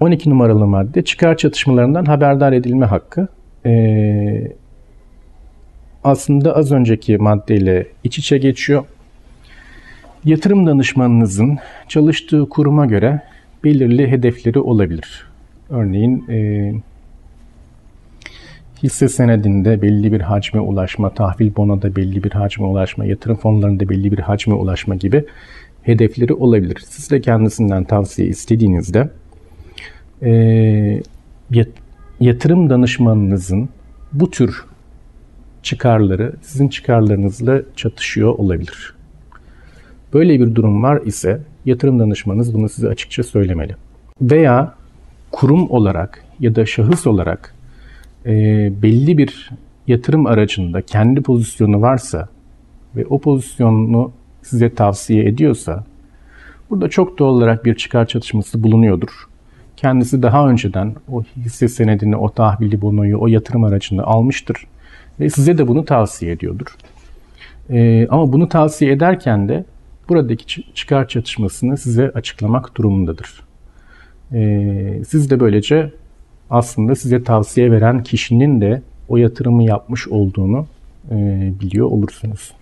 12 numaralı madde çıkar çatışmalarından haberdar edilme hakkı. Ee, aslında az önceki maddeyle iç içe geçiyor. Yatırım danışmanınızın çalıştığı kuruma göre belirli hedefleri olabilir. Örneğin e, hisse senedinde belli bir hacme ulaşma, tahvil bonoda belli bir hacme ulaşma, yatırım fonlarında belli bir hacme ulaşma gibi hedefleri olabilir. Siz de kendisinden tavsiye istediğinizde e, yatırım danışmanınızın bu tür çıkarları sizin çıkarlarınızla çatışıyor olabilir. Böyle bir durum var ise yatırım danışmanınız bunu size açıkça söylemeli. Veya kurum olarak ya da şahıs olarak e, belli bir yatırım aracında kendi pozisyonu varsa ve o pozisyonunu size tavsiye ediyorsa burada çok doğal olarak bir çıkar çatışması bulunuyordur. Kendisi daha önceden o hisse senedini, o tahvili bonoyu, o yatırım aracını almıştır ve size de bunu tavsiye ediyordur. Ee, ama bunu tavsiye ederken de buradaki çıkar çatışmasını size açıklamak durumundadır. Ee, siz de böylece aslında size tavsiye veren kişinin de o yatırımı yapmış olduğunu e, biliyor olursunuz.